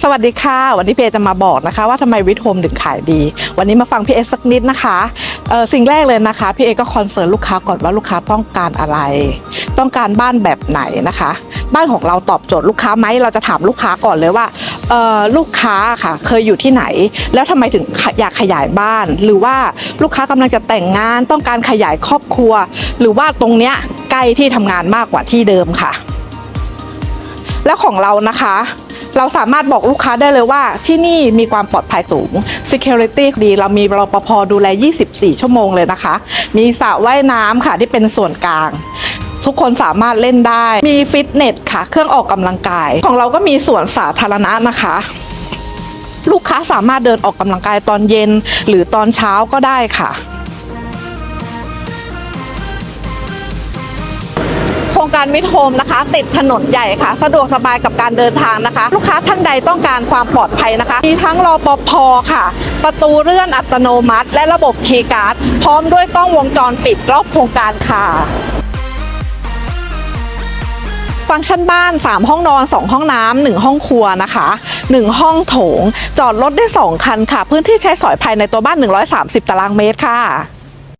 สวัสดีค่ะ วันนี้พีเอจะมาบอกนะคะ ว่าทำไมวิทโฮมถึงขายดี วันนี้มาฟังพี่เอสักนิดนะคะเออสิ่งแรกเลยนะคะพี่เอก็คอนเซิร์นลูกค้าก่อนว่าลูกค้าต้องการอะไร ต้องการบ้านแบบไหนนะคะ บ้านของเราตอบโจทย์ลูกค้าไหมเราจะถามลูกค้าก่อนเลยว่าเออลูกค้าค่ะเคยอยู่ที่ไหน แล้วทำไมถึงอยากขยายบ้าน หรือว่าลูกค้ากำลังจะแต่งงานต้องการขยายครอบครัว หรือว่าตรงเนี้ยใกล้ที่ทำงานมากกว่าที่เดิมค่ะ แล้วของเรานะคะ เราสามารถบอกลูกค้าได้เลยว่าที่นี่มีความปลอดภัยสูง security ดี เรามีรปภดูแล 24 ชั่วโมงเลยนะคะ มีสระว่ายน้ำค่ะที่เป็นส่วนกลางทุกคนสามารถเล่นได้ มีฟิตเนสค่ะ เครื่องออกกำลังกาย ของเราก็มีสวนสาธารณะนะคะ ลูกค้าสามารถเดินออกกำลังกายตอนเย็น หรือตอนเช้าก็ได้ค่ะ รงการวิทโฮมนะคะ ติดถนนใหญ่ค่ะ สะดวกสบายกับการเดินทางนะคะ ลูกค้าท่านใดต้องการความปลอดภัยนะคะ มีทั้งรอปภค่ะ ประตูเลื่อนอัตโนมัติ และระบบคีย์การ์ด พร้อมด้วยกล้องวงจรปิดรอบโครงการค่ะฟังก์ชันบ้าน 3 ห้องนอน 2 ห้องน้ำ1ห้องครัวนะคะ 1 ห้องโถง จอดรถได้ 2 คันค่ะ พื้นที่ใช้สอยภายในตัวบ้าน 130 ตารางเมตรค่ะ